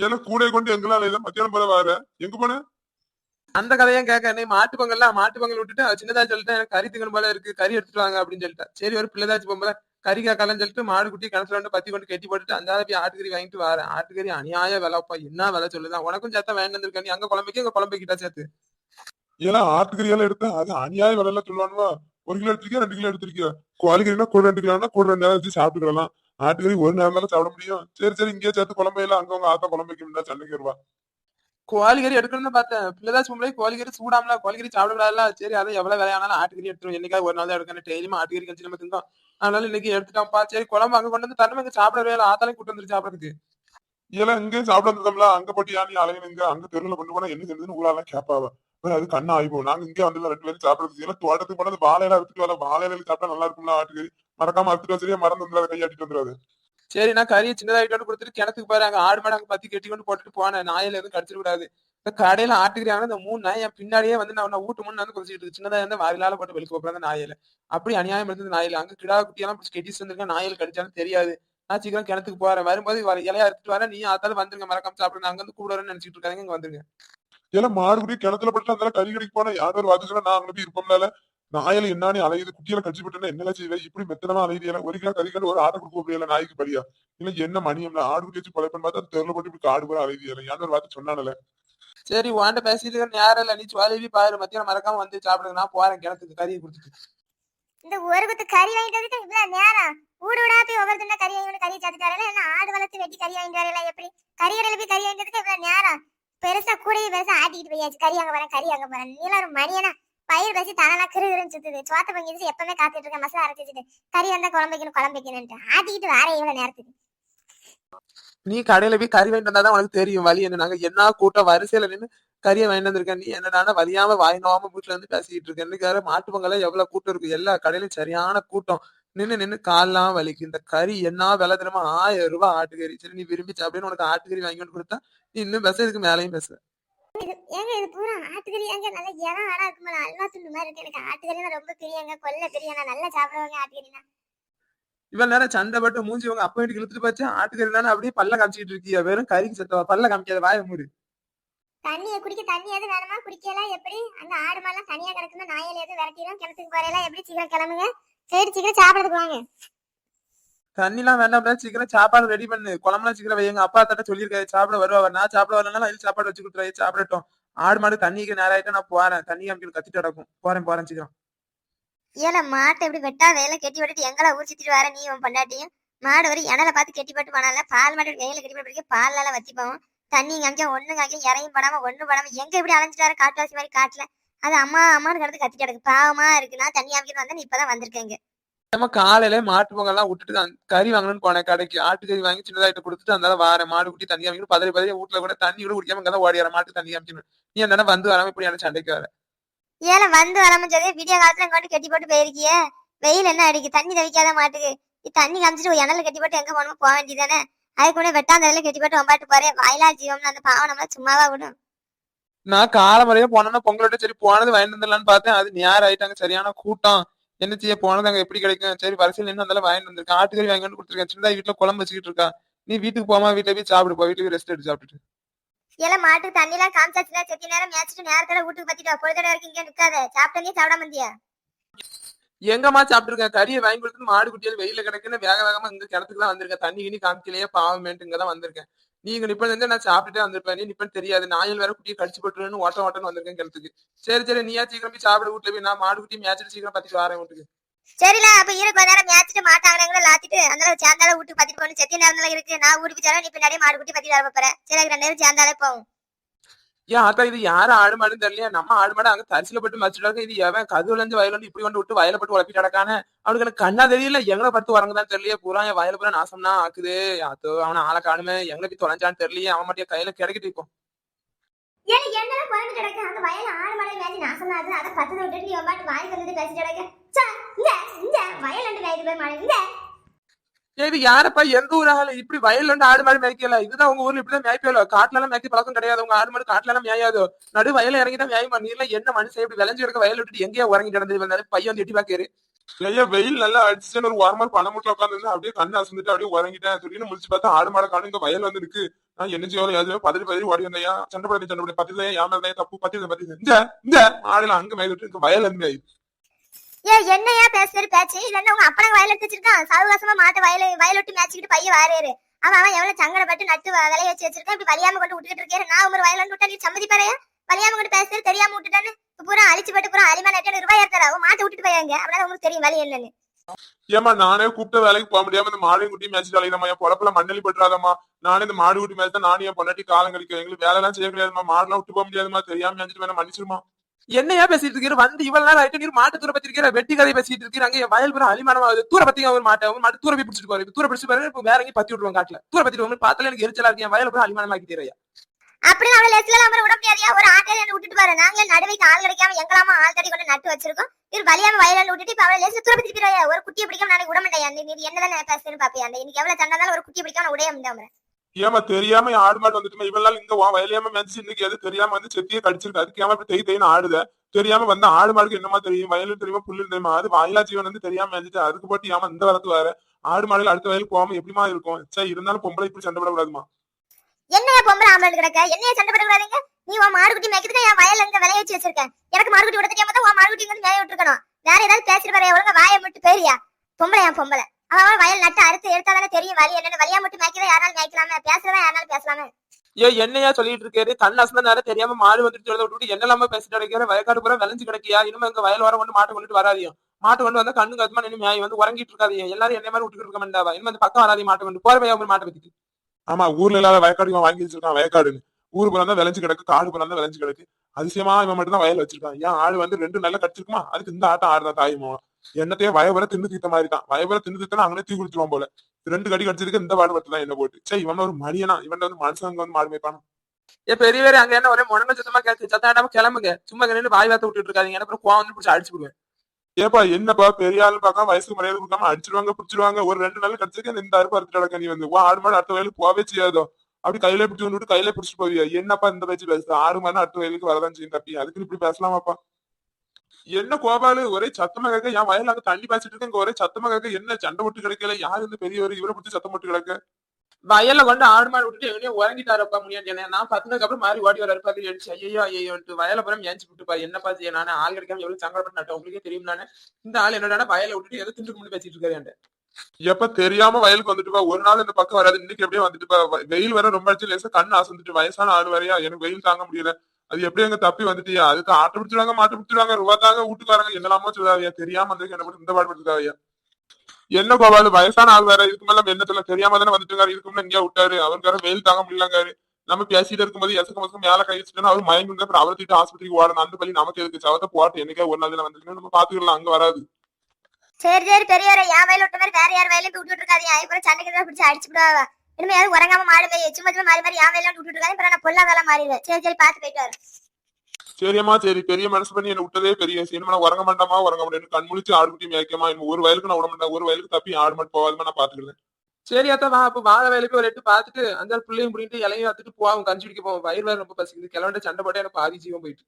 எல்லாம் கூட கொண்டு எங்களால இல்ல மத்தியானம் போல வர. எங்க போன? அந்த கதையும் கேட்க நீ மாட்டு பொங்கல்ல மாட்டு பொங்கல் விட்டுட்டு சின்னதா சொல்லிட்டு எனக்கு கறி திங்கணும் போல இருக்கு கறி எடுத்துட்டு வாங்க அப்படின்னு சொல்லிட்டா. சரி ஒரு பிள்ளைதாச்சு பொம்பளை கறி கேட்கலன்னு சொல்லிட்டு மாடு குட்டி கிணத்துல வந்து பத்தி கொண்டு கட்டி போட்டுட்டு அந்த போய் ஆட்டுக்கறி வாங்கிட்டு வரேன். ஆட்டுக்கறி அநியாய விலைப்பா என்ன விலை சொல்லுதான் உனக்கும் சேர்த்தா வேண்டாம் நீ அங்க குழம்புக்கு இங்க குழம்புக்கிட்டா சேர்த்து. எல்லாம் ஆட்டுக்கறி எல்லாம் எடுத்தா அது அநியாய விலையில சொல்லுவானுவா. ஒரு கிலோ எடுத்திருக்கியா ரெண்டு கிலோ எடுத்திருக்கியா? கோழிக்கறினா கூட ரெண்டு கிலோனா கூட ரெண்டு நேரம் வச்சு சாப்பிட்டுக்கலாம் ஆட்டுக்கறி ஒரு நேரம் தானே சாப்பிட முடியும். சரி சரி இங்கேயே சேர்த்து குழம்பையில அங்க உங்க ஆத்தா குழம்பு வைக்க முடியாது சண்டைக்கு வருவா. கோழிக்கறி எடுக்கணும்னு பார்த்தேன். பிள்ளைதாச்சு பொம்பளை கோழிக்கறி சூடாமல கோழிக்கறி சாப்பிடக்கூடாதுல. சரி அதை எவ்வளவு விலையானாலும் ஆட்டுக்கறி எடுத்துரும் என்னைக்காவது ஒரு நாள் தான் எடுக்கணும். டெய்லியும் ஆட்டுக்கறி கஞ்சி நம்ம திங்கோம் அதனால இன்னைக்கு எடுத்துட்டோம்ப்பா. சரி குழம்பு அங்க கொண்டு வந்து தண்ணி அங்க சாப்பிடவே இல்லை ஆத்தாலே கூட்டு வந்துரு சாப்பிடறதுக்கு. இதெல்லாம் இங்கேயும் சாப்பிட வந்தோம்ல அங்க போட்டு யானி அலையணுங்க அங்க தெருவில் கொண்டு போனா என்ன செஞ்சதுன்னு உங்களால கேப்பாவ. அது கண்ணா ஆயிப்போம் நாங்க இங்கே வந்து ரெண்டு பேரும் சாப்பிடுறதுக்கு. எல்லாம் தோட்டத்துக்கு போனது வாழையில எடுத்துட்டு வர வாழையில சாப்பிட்டா நல்லா இருக்கும்ல ஆட்டுக்கறி? மறக்காம எடுத்துட்டு சரியா மறந்து வந்துடாத கையாட்டிட்டு வந்துடாது. சரி நான் கறியை சின்னதாயிட்டு வந்து கொடுத்துட்டு கிணத்துக்கு பாரு. அங்க ஆடு மாடு அங்க பத்தி கட்டி கொண்டு போட்டுட்டு போனேன் நாயில எதுவும் கடிச்சிட கூடாது. இந்த கடையில ஆட்டுக்கறி வாங்கினா இந்த மூணு நாய் என் பின்னாடியே வந்து நான் ஊட்டு முன்னு வந்து குதிச்சிட்டு இருக்கு சின்னதா இருந்தா வாயிலால போட்டு வெளிக்கு போக்குற நாயில. அப்படி அநியாயம் இருந்தது நாயில. அங்க கிடா குட்டியெல்லாம் பிடிச்சி கெட்டிச்சு வந்திருக்கேன் நாயில் கடிச்சாலும் தெரியாது. நான் சீக்கிரம் கிணத்துக்கு போறேன். வரும்போது வர- இலையா எடுத்துட்டு வரேன். நீ ஆத்தாலும் வந்துருங்க. மறக்காம சாப்பிடுங்க. அங்க வந்து கூடுறேன்னு நினைச்சிட்டு இருக்காங்க இங்க வந்துருங்க. மாடு குடி கிணத்துல பட்டு அந்த கறி கடைக்கு போனா யார் ஒரு வாத்து சொன்னா நான் அங்க போய் இருப்போம்னால நாயில என்னானே அலையுது குட்டியில கடிச்சு போட்டேன்னா என்னெல்லாம் செய்வேன் இப்படி மெத்தனமா அலையுது எல்லாம் ஒரு கிலோ கறி கண்டு ஒரு ஆட்டை கொடுக்க முடியல நாய்க்கு பலியா? இல்ல என்ன மணியம்ல? ஆடு குட்டி வச்சு பழைப்பன் பார்த்தா தெருல போட்டு இப்படி காடு போல அலையுது எல்லாம் யார் ஒரு வாத்து சொன்னானல. சரி உன்கிட்ட பேசிட்டு நேரம் இல்ல நீ சுவாலேவி பாரு மத்தியானம் மறக்காம வந்து சாப்பிடுங்க நான் போறேன் கிணத்துக்கு கறியை கொடுத்துட்டு. இந்த ஒரு குத்து கறி வாங்கிட்டு வந்துட்டு இவ்வளவு நேரம் ஊடு ஊடா போய் ஒவ்வொரு தின்ன கறி வாங்கி கறி சாப்பிட்டு வரல என்ன ஆடு வளர்த்து வெட்டி கறி வாங்கிட்டு வரல எப்படி? கறி கடையில போய் கறி வாங்கிட்டு இவ்வளவு நேரம் பெருசா கூடையை பெருசா ஆட்டிக்கிட்டு போயாச்சு கறி அங்க போறேன் கறி அங்க போறேன் நீலாம் ஒரு மணியனா? பயிர் வச்சு தானா கிருகிருன்னு சுத்துது. சோத்த பங்கிச்சு எப்பவுமே காத்துட்டு இருக்க மசாலா அரைச்சு வச்சுட்டு. கறி வந்தா குழம்பு வைக்கணும் குழம்பு வைக்கணும்ட்டு ஆட்டிக்கிட்டு இவ்வளவு நேரத்துக்கு. நீ கடையில போய் கறி வாங்கிட்டு வந்தாதான் உனக்கு தெரியும். வழி என்ன? நாங்க என்ன கூட்டம் வரிசையில நின்னு கறியை வாங்கிட்டு வந்திருக்கேன். நீ என்னடானா வலியாம வாய் நோவாம வீட்டுல இருந்து பேசிட்டு இருக்கேன்னு மாட்டு பொங்கல எவ்வளவு கூட்டம் இருக்கு. எல்லா கடையிலும் சரியான கூட்டம். நின்னு நின்னு கால்லாம் வலிக்கு இந்த கறி என்ன விலை தெரியுமா? ஆயிரம் ரூபாய் ஆட்டுக்கறி. சரி நீ விரும்பி சாப்பிடுன்னு உனக்கு ஆட்டுக்கறி வாங்கி வந்து கொடுத்தா நீ இன்னும் பேச இதுக்கு மேலையும் பேச ஏங்க இது பூரா ஆட்டுக்கறி ஏங்க நல்ல இடம் ஆடா இருக்குமா அல்வா துண்டு மாதிரி இருக்கு. எனக்கு ஆட்டுக்கறி ரொம்ப பிரியங்க கொல்ல பிரியம் நான் நல்லா சாப்பிடுவாங்க ஆட்டுக்கறினா இவ்வளவு நேரம் சண்டை பட்டு மூஞ்சி உங்க அப்பா வீட்டுக்கு இழுத்துட்டு போச்சு. ஆட்டுக்கறி தானே அப்படியே பல்ல காமிச்சிட்டு இருக்கியா? வெறும் கறிக்கு செத்தவா பல்ல காமிக்காத வாய மூடு. தண்ணியை குடிக்க தண்ணி எது வேணுமா? குடிக்கலாம் எப்படி? அந்த ஆடு மாடெல்லாம் தனியா கிடக்குமா நாயல் எது விரட்டிடும் கிணத்துக்கு போறேலாம் எப்படி சீக்கிரம் கிளம்புங்க? சரி சீக்கிரம் சாப்பிடறதுக்கு வாங்க. தண்ணிலாம் வேண்டாம் சீக்கிரம் சாப்பாடு ரெடி பண்ணு. குழம்புலாம் சீக்கிரம் எங்க அப்பா தட்ட சொல்லியிருக்காரு சாப்பிட வருவா நான் சாப்பிட வரலன்னா அதில் சாப்பாடு வச்சு கொடுத்துறாரு சாப்பிடட்டும். ஆடு மாடு தண்ணிக்கு நேரம் ஆயிட்டா நான் போறேன். தண்ணி அமைக்கணும் கத்திட்டு கிடக்கும். போறேன் போறேன் சீக்கிரம். ஏல மாட்டை எப்படி வெட்டா வேலை கெட்டி விட்டுட்டு எங்களா ஊர் சுத்திட்டு வர நீ உன் பொண்டாட்டியும்? மாடு வரை இணல பார்த்து கெட்டி போட்டு போனால பால் மாடு கையில கெட்டி போட்டு பால் எல்லாம் வச்சு போவோம் தண்ணி காமிக்க ஒண்ணு காமிக்க இறையும் படாம ஒண்ணு படாம. எங்க இப்படி அலைஞ்சிட்டாரு காட்டுவாசி மாதிரி காட்டுல? அது அம்மா அம்மான்னு கிடந்து கத்திட்டு கிடக்கு. பாவமா இருக்கு. நான் தண்ணி காமிக்கிட்டு வந்தா நீ இப்பதான் வந்திருக்கேங்க நம்ம காலையில மாட்டு பொங்கல்லாம் விட்டுட்டு கறி வாங்கணும்னு போனேன். கடைக்கு ஆட்டுக்கறி வாங்கி சின்னதாயிட்டு கொடுத்துட்டு அந்த வார மாடு குட்டி தண்ணி காமிக்கணும் பதறி பதறி வீட்டுல கூட தண்ணி கூட குடிக்காம இங்க தான் ஓடியார மாட்டு தண்ணி காமிக்கணும் நீ அந்த வந்து வராம இப்படி எனக்கு சண்டைக்கு வர? ஏல வந்து வராம சொல்லி. விடிய காலத்துல கொண்டு கெட்டி போட்டு போயிருக்கிய. வெயில் என்ன அடிக்கு? தண்ணி தவிக்காத மாட்டுக்கு. தண்ணி காமிச்சிட்டு ஒரு இணல கட்டி போட்டு எங்க போகணுமோ போக வேண்டியதானே அதுக்கு கூட வெட்டாந்தரையில கெட்டி போட்டு வம்பாட்டு போறேன் வாயிலா ஜீவம்னு அந்த பாவம் நம்மள சும்மாவா விடும். நான் காலமறையா போனோம்னா பொங்கலோட சரி போனது வாங்கிட்டு பார்த்தேன். அது நேரம் ஆயிட்டாங்க சரியான கூட்டம். என்ன செய்ய போனது அங்க எப்படி கிடைக்கும்? சரி வரிசையில் நின்று வந்தாலும் வாங்கிட்டு வந்திருக்கேன். ஆட்டுக்கறி வாங்கி வந்து கொடுத்துருக்கேன். சின்னதா வீட்டுல குழம்பு வச்சுக்கிட்டு இருக்கா. நீ வீட்டுக்கு போமா வீட்டுல போய் சாப்பிடு போ. வீட்டுக்கு ரெஸ்ட் எடுத்து சாப்பிட்டுட்டு. ஏல மாட்டுக்கு தண்ணி எல்லாம் காமிச்சாச்சுல செத்தி நேரம் மேய்ச்சிட்டு நேரத்துல வீட்டுக்கு பத்திட்டு வா. பொழுதோட வரைக்கும் இங்க நிக்காத. சாப்பிட்டே சாப்பிடாம இருந்தியா? எங்கம்மா சாப்பிட்டுருக்கேன். கறியை வாங்கி கொடுத்து மாடு குட்டியால் வெயில கிடக்குன்னு வேக வேகமா இங்க கிணத்துக்கு தான் வந்திருக்கேன். தண்ணி கிணி காமிக்கலையே பாவமேன்ட்டு இங்க தான் வந்திருக்கேன். நீங்க நிப்ப இருந்து நான் சாப்பிட்டுட்டே வந்திருப்பேன். நீ நிப்பன்னு தெரியாது. நாயில் வேற குட்டியை கடிச்சு போட்டுருன்னு ஓட்ட ஓட்டன்னு வந்திருக்கேன் கிணத்துக்கு. சரி சரி நீயா சீக்கிரம் போய் சாப்பிட வீட்டுல போய் நான் மாடு குட்டி மேய்ச்சிட்டு சீக்கிரம் பத்திட்டு வரேன் வீட்டுக்கு. சரில அப்ப ஈரக்கு கொஞ்ச நேரம் மேய்ச்சிட்டு மாட்டாங்களே லாத்திட்டு அந்த சேர்ந்தாலும் வீட்டுக்கு பத்திட்டு போகணும். செத்தி நேரம் இருக்கு. நான் ஊருக்கு போச்சாலும் நீ பின்னாடியே மாடு குட்டி பத்திட்டு வர போறேன். சரி ரெண்டு நேரம் சேர்ந்தாலே போவோம். ஏன் ஆத்தா இது யாரு ஆடு மாடுன்னு தெரியல நம்ம ஆடு மாடு அங்க தரிசில போட்டு மச்சிட்டாங்க இது எவன் கதுவிலஞ்சு வயல இப்படி கொண்டு விட்டு வயல போட்டு உழப்பிட்டு நடக்கானே அவனுக்கு எனக்கு கண்ணா தெரியல. எங்களை பத்து வரங்கதான் தெரியல பூரா என் வயல பூரா நாசம்னா ஆக்குது. அதோ அவனை ஆளை காணுமே. எங்களை போய் தொலைஞ்சான்னு தெரியலையே. அவன் மட்டும் கையில கிடைக்கிட்டு இப்போ. ஏன் என்னெல்லாம் குறைஞ்சு கிடக்கு? அந்த வயல ஆடு மாடு மேய்ச்சி நாசமா அதை. பத்து விட்டுட்டு நீ பாட்டு வாய்க்கு வந்து பேசிட்டு கிடக்கு. சே, இங்க இங்க வயல் ரெண்டு மேய்ச்சி போய் மாடு. இந்த ஏய், இது யாரப்பா எங்க ஊர் ஆகல இப்படி வயல்ல இருந்து ஆடு மாடு மேய்க்கல? இதுதான் உங்க ஊர்ல இப்படிதான் மேய்ப்பியல காட்டுல எல்லாம் மேய்க்க பழக்கம் கிடையாது. உங்க ஆடு மாடு காட்டுல எல்லாம் மேயாது. நடு வயல இறங்கிதான் மேயுமா? நீ எல்லாம் என்ன மனுஷன் இப்படி விளைஞ்சு இருக்க வயல் விட்டுட்டு எங்கேயா உறங்கி கிடந்தது. வந்தாலும் பையன் திட்டி எட்டி பாக்காரு ஐயா வெயில் நல்லா அடிச்சுட்டு ஒரு வாரமா பணம் மூட்டில் உட்காந்து அப்படியே கண்ணு அசந்துட்டு அப்படியே உறங்கிட்டேன். திடீர்னு முடிச்சு பார்த்தா ஆடு மாடு காணும். இங்க வயல் வந்து இருக்கு நான் என்ன செய்வோம் எதுவுமே பதறி பதறி ஓடி வந்தையா சண்டை படி சண்டை படி பத்தி யாம தப்பு? பத்தி பத்தி இந்த இந்த ஆடுல அங்க மேய விட்டு இங்க வயல் இருந்து ஏ என்னையா பேசுற பேச்சு? இல்லன்னா உங்க அப்பா வயல் எடுத்து வச்சிருக்கான். சாவகாசமா மாட்ட வயல வயலொட்டி மேய்ச்சிக்கிட்டு பையன் வாரேரு அவன் அவன் எவ்வளவு சங்கடப்பட்டு நட்டு வ- விளைய வச்சு வச்சிருக்கேன். இப்படி வலியாம கொண்டு விட்டுக்கிட்டு இருக்கேன் நான் ஒரு வயல் விட்டா நீ சம்மதி பாறையா? வலியாம கொண்டு பேசுறது தெரியாம விட்டுட்டான்னு? பூரா அழிச்சு பட்டு பூரா அரிமா நட்டு ரூபாய் எடுத்தாரா அவன் மாட்டை விட்டுட்டு போயாங்க அப்படின்னா உங்களுக்கு தெரியும் வலி என்னன்னு. ஏமா நானே கூப்பிட்ட வேலைக்கு போக முடியாம இந்த மாடு குட்டி மேய்ச்சிட்டு அலையுதம்மா. என் பொழப்புல மண்ணலி பட்டுறாதம்மா. நானே இந்த மாடு குட்டி மேய்ச்சா நானும் என் பொண்டாட்டி காலம் கழிக்க. எங்களுக்கு வேலை எல்லாம் செய்ய முடியாதுமா மாடுலாம் விட்டு போக முடியாதுமா தெரியாம மேய்ச்சிட்டு வேணா மன்னிச்சிருமா என்னையா பேசிட்டு இருக்கிற வந்து இவ்வளவு நேரம் ஆயிட்டு நீர் மாட்டு தூர பத்தி இருக்கிற வெட்டி கதை பேசிட்டு இருக்கிற அங்க வயல் பூரா அலிமானம் ஆகுது. தூர பத்தி ஒரு மாட்டை ஒரு மாட்டு தூர போய் பிடிச்சிட்டு போறது தூர பிடிச்சிட்டு பாரு இப்ப வேற எங்கேயும் பத்தி விட்டுருவாங்க காட்டுல. தூர பத்தி விடுவாங்க பார்த்தாலே எனக்கு எரிச்சலா இருக்கு. என் வயல் பூரா அலிமானம் ஆக்கி தரையா அப்படி அவளை லெஸ்ல நம்ம விட முடியாதியா? ஒரு ஆட்டையில விட்டுட்டு பாரு நாங்களே நடுவைக்கு ஆள் கிடைக்காம எங்களாம ஆள் தடி கொண்டு நட்டு வச்சிருக்கோம். இவர் வலியாம வயலில் விட்டுட்டு இப்ப அவளை லெஸ்ல துறப்பி திருப்பிடுவாயா ஒரு குட்டியை பிடிக்காம நாளைக்கு விட மாட்டேன் நீ என்னதான் பேசுறேன்னு பாப்பியா? இன்னைக்கு எவ்வளவு சண்டை ஒரு குட்டியை பிடிக்காம உடைய முடியாம ஏமா தெரியாம ஆடு மாடு வந்துட்டுமா? இவ்வளவு நாள் இங்க வயலையாம மேய்ச்சி இன்னைக்கு எது தெரியாம வந்து செத்தியே கடிச்சிருக்கு? அதுக்கு ஏமா இப்படி தெய் தெய்னு ஆடுத? தெரியாம வந்த ஆடு மாடுக்கு என்னமா தெரியும்? வயலும் தெரியுமா புல்லு தெரியுமா? அது வாயிலா ஜீவன் வந்து தெரியாம மேய்ச்சிட்டு அதுக்கு போட்டு ஏமா இந்த வளர்த்து வேற ஆடு மாடுகள் அடுத்த வயலுக்கு போகாம எப்படிமா இருக்கும்? சே இருந்தாலும் பொம்பளை இப்படி சண்டை போடக்கூடாதுமா என்னைய பொம்பளை ஆம்பளை கிடக்க? என்னைய சண்டை போடக்கூடாதுங்க? நீ உன் மாடுகுட்டி மேய்க்கிறதுக்கு என் வயல்ல இங்க விளைய வச்சு வச்சிருக்கேன் எனக்கு மாடுகுட்டி விட தெரியாம தான் உன் மாடுகுட்டி வந்து மேய விட்டுருக்கணும். வேற ஏதாவது பேசிட்டு வரைய ஒழுங்க வாயை மட்டும் பேரியா? பொம்பளை என் பொம்பளை. அவன் வயல் நட்டு அறுத்து எடுத்தா தானே தெரியும் வலி என்னன்னு. வலியா மட்டும் மேய்க்கிறதா யாராலும் மேய்க்கலாமே. பேசுறதா யாராலும் பேசலாமே. ஏ என்னையா சொல்லிட்டு இருக்காரு? கண் அசந்த நேரம் தெரியாம மாடு வந்துட்டு சொல்ல விட்டுட்டு என்னெல்லாம பேசிட்டு கிடைக்கிற? வயக்காடு பூரா விளைஞ்சு கிடைக்கியா? இனிமே எங்க வயல் வர கொண்டு மாட்டை கொண்டுட்டு வராதியும் மாட்டு கொண்டு வந்தா கண்ணு கத்துமா நின்று மேய் வந்து உறங்கிட்டு இருக்காதீங்க. எல்லாரும் என்ன மாதிரி விட்டுட்டு இருக்க மாட்டாவா? இனிமே அந்த பக்கம் வராதீங்க மாட்டை கொண்டு. போற பையா மாட்டை பத்தி ஆமா ஊர்ல இல்லாத வயக்காடு இவன் வாங்கி வச்சிருக்கான் வயக்காடுன்னு. ஊர் தான் விளைஞ்சு கிடக்கு காடு புறம் தான் விளைஞ்சு கிடக்கு. அதிசயமா இவன் மட்டும் தான் வயல் வச்சிருக்கான். ஏன் ஆடு வந்து ரெண்டு நல்லா கடிச்சிருக்குமா? அதுக்கு இந்த ஆட்டம் ஆடுதான் தாயுமா என்னத்தையே வயவர தின்னு தீத்த மாதிரி தான் வயவர தின்னு தீத்தனா அங்கே தீ குடிச்சிருவான் போல. ரெண்டு கடி கடிச்சிருக்கு இந்த பாடு பட்டு தான் என்ன போட்டு. சே இவன் ஒரு மடியனா இவன் வந்து மனுஷங்க வந்து மாடு மேய்ப்பானா? ஏ பெரியவர் அங்க என்ன ஒரே முடங்க சுத்தமா கேட்டு சத்தாண்டாம கிளம்புங்க. சும்மா நின்று வாய் வார்த்தை விட்டுட்டு இருக்காதீங்க. அப்புறம் கோவம் வந்து பிடிச்சி அடிச்சு விடுவேன் ஏப்பா என்னப்பா? பெரிய ஆளு பார்க்காம வயசுக்கு மரியாதை கொடுக்காம அடிச்சிருவாங்க பிடிச்சிருவாங்க. ஒரு ரெண்டு நாள் கடிச்சிருக்கு இந்த அறுப்பு அறுத்து கிடக்க நீ வந்து. ஆடு மாடு அடுத்த வயலுக்கு போவே செய்யாதோ? அப்படி கையில பிடிச்சு கொண்டு கையில பிடிச்சிட்டு போவியா? என்னப்பா இந்த பேச்சு பேசுற? ஆறு மணி அடுத்த வயலுக்கு வரதான் செய்யும் தப்பி. அதுக்கு இப்படி பேசலாமாப்பா? என்ன கோபாலு? ஒரே சத்தமா கேட்க என் வயல்ல அங்க தண்ணி பாய்ச்சிட்டு இருக்கு இங்க ஒரே சத்தமா கேட்க என்ன சண்டை போட்டு கிடைக்கல? யாரு இந்த பெரியவர்? இவரை பிடிச்சி சத்தம் போட்டு கிடக்க? வயல்ல கொண்டு ஆடு மாடு விட்டுட்டு எங்கேயோ உறங்கிட்டாருப்பா முடியாது என்ன நான் பத்துனதுக்கு அப்புறம் மாறி ஓடி வர பாத்து அடிச்சு ஐயோ ஐயோன்ட்டு வயல புறம் ஏஞ்சி விட்டுப்பா என்னப்பா செய்ய நானே ஆள் கிடைக்காம எவ்வளவு சங்கடப்பட்டு நட்டேன். உங்களுக்கே தெரியும் நானே இந்த ஆள் என்னடா வயலை விட்டுட்டு எதோ திண்டு முன்னு பேசிட்டு இருக்காரு. எப்ப தெரியாம வயலுக்கு வந்துட்டு பா. ஒரு நாள் இந்த பக்கம் வராது. இன்னைக்கு எப்படியே வந்துட்டு பா. வ- வெயில் வர ரொம்ப அடிச்சு லேசா கண்ணு அசந்துட்டு வயசான ஆள் வரையா எனக்கு வெயில் தாங்க முடியல. அது எப்படி அங்க தப்பி வந்துட்டியா? அதுக்கு ஆட்டு பிடிச்சிருவாங்க மாட்டு பிடிச்சிருவாங்க ரூபா தாங்க வீட்டுக்காரங்க என்னெல்லாமோ சொல்லாதியா தெரியாம வந்து என்ன பண்ணி இந்த பாடு படுத்துக்காவியா என்ன கோபாலு வயசான ஆள் வேற இதுக்கு மேல என்னத்துல தெரியாம தானே வந்துட்டு இதுக்கு முன்ன விட்டாரு? அவருக்கார வெயில் தாங்க முடியலங்காரு. நம்ம பேசிட்டு இருக்கும்போது எசக்க மசக்கம் மேல கை வச்சுட்டு அவர் மயங்கி இருந்தா அப்புறம் அவரை தூக்கிட்டு ஆஸ்பத்திரிக்கு ஓடணும். அந்த பள்ளி நமக்கு எதுக்கு? சவத்தை போட்டு என்னைக்கா ஒரு நாள் வந்துருக்கு நம்ம பாத்துக்கலாம். அங்க வராது. சரி சரி பெரியவரை என் வயல விட்ட மாதிரி வேற யார் வயலையும் விட்டுட்டு இருக்காதீங்க அதுக்கப்புறம் சண்டைக்கு தான் பிடிச்சி அடிச்சு இனிமே யாரும் உறங்காம மாடு போய் சும்மா சும்மா மாறி மாறி என் வயலாம் விட்டுட்டு இருக்காங்க. நான் பொல்லாதால மாறிடுவேன். சரி சரி பார்த்து போயிட்டு வரேன் சரியம்மா சரி. பெரிய மனசு பண்ணி என்ன விட்டதே பெரிய விஷயம். நான் உறங்க மாட்டாமா உறங்க மாட்டேன். கண் முழிச்சு ஆடு குட்டி மேய்க்கமா இன்னும் ஒரு வயலுக்கு நான் விட மாட்டேன். ஒரு வயலுக்கு தப்பி ஆடு மட்டும் போகாதுமா நான் பாத்துக்கிறேன் சரி அத்தா வா. அப்ப வாழ வேலைக்கு ஒரு எட்டு பார்த்துட்டு அந்த பிள்ளையும் பிடிட்டு இலையும் பார்த்துட்டு போவோம் கஞ்சி குடிக்க போவோம் வயிறு வேற ரொம்ப பசிக்குது. கிளம்பிட்டு சண்டை போட்டு எனக்கு பாதி ஜீவன் போயிட்டு.